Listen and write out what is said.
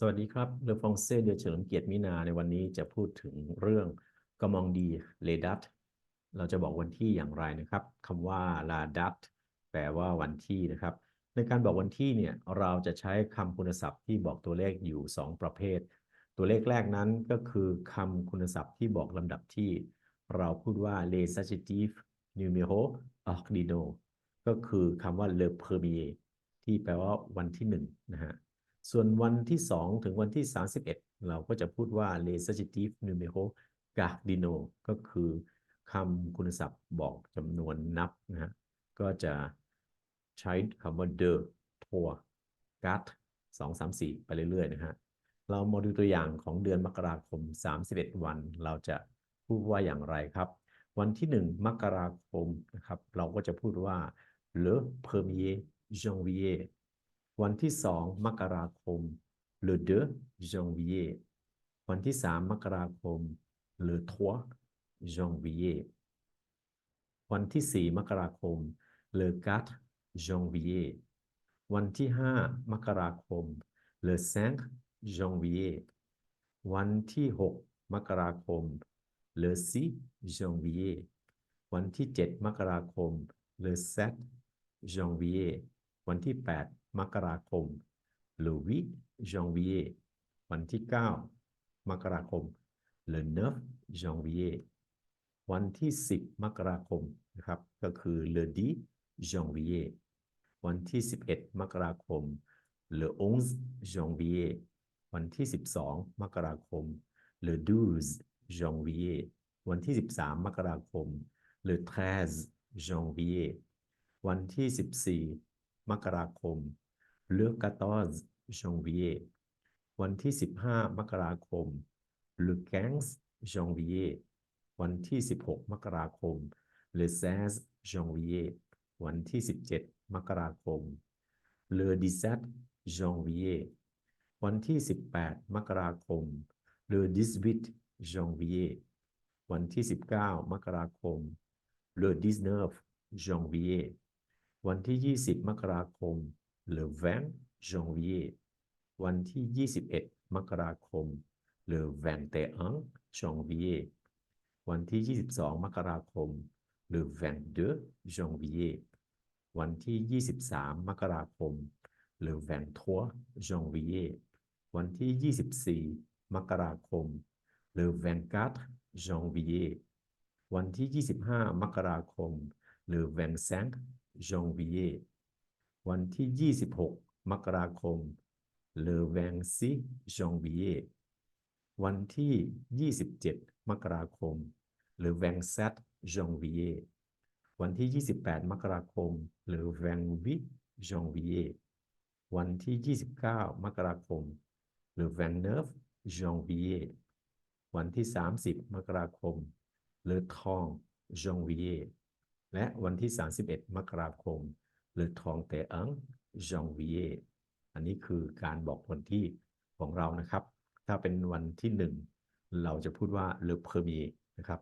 สวัสดีครับเลอฟองเซ่เดือเฉลิมเกียรติมินาในวันนี้จะพูดถึงเรื่องกมองดีเลดัตเราจะบอกวันที่อย่างไรนะครับคำว่าลาดัตแปลว่าวันที่นะครับ ในการบอกวันที่เนี่ยเราจะใช้คำคุณศัพท์ที่บอกตัวเลขอยู่ 2 ประเภท ตัวเลขแรกนั้นก็คือคำคุณศัพท์ที่บอกลำดับที่ เราพูดว่า les adjectifs numéros ordinaux ก็คือคำว่า le premier ที่แปลว่าวันที่1นะฮะ ส่วนวันที่ 2 ถึงวันที่ 31 เราก็จะพูดว่า les adjectifs numéros cardinaux ก็คือคำคุณศัพท์บอกจำนวนนับนะฮะก็จะใช้คำว่า de trois quatre 2 3 4 ไปเรื่อยๆนะฮะเรามาดูตัวอย่างของเดือนมกราคม 31 วัน เราจะพูดว่าอย่างไรครับ วันที่ 1 มกราคมนะครับ เราก็จะพูดว่า le premier janvier วันที่2มกราคม le 2 janvier วันที่3มมกราคม le 3 janvier วันที่4มกราคม le 4 janvier วันที่5มกราคม le 5 janvier วันที่6มกราคม le 6 janvier วันที่7มกราคม le 7 janvier วันที่8 มกราคม le 8 janvier วันที่ 9 มกราคม le 9 janvier วันที่ 10 มกราคมนะครับ ก็คือ le 10 janvier วันที่ 11 มกราคม le 11 janvier วันที่ 12 มกราคม le 12 janvier วันที่ 13 มกราคม le 13 janvier วันที่ 14 มกราคม le 14 janvier วันที่ 15 มกราคม le 15 janvier วันที่ 16 มกราคม le 16 janvier วันที่ 17 มกราคม le 17 janvier วันที่ 18 มกราคม le 18 janvier วันที่ 19 มกราคม le 19 janvier วันที่ 20 มกราคม le 20 janvier วันที่ 21 มกราคม le 21 janvier วันที่ 22 มกราคม le 22 janvier วันที่ 23 มกราคม le 23 janvier วันที่ 24 มกราคม le 24 janvier วันที่ 25 มกราคม le 25 janvier วันที่ 26 มกราคม le 26 janvier วันที่ 27 มกราคม le 27 janvier วันที่ 28 มกราคม le 28 janvier วันที่ 29 มกราคม le 29 janvier วันที่ 30 มกราคม le 30 janvier และวันที่ 31 มกราคม le 31 janvier อันนี้คือการบอกวันที่ของเรานะครับ ถ้าเป็นวันที่1เราจะพูดว่า le premier นะครับ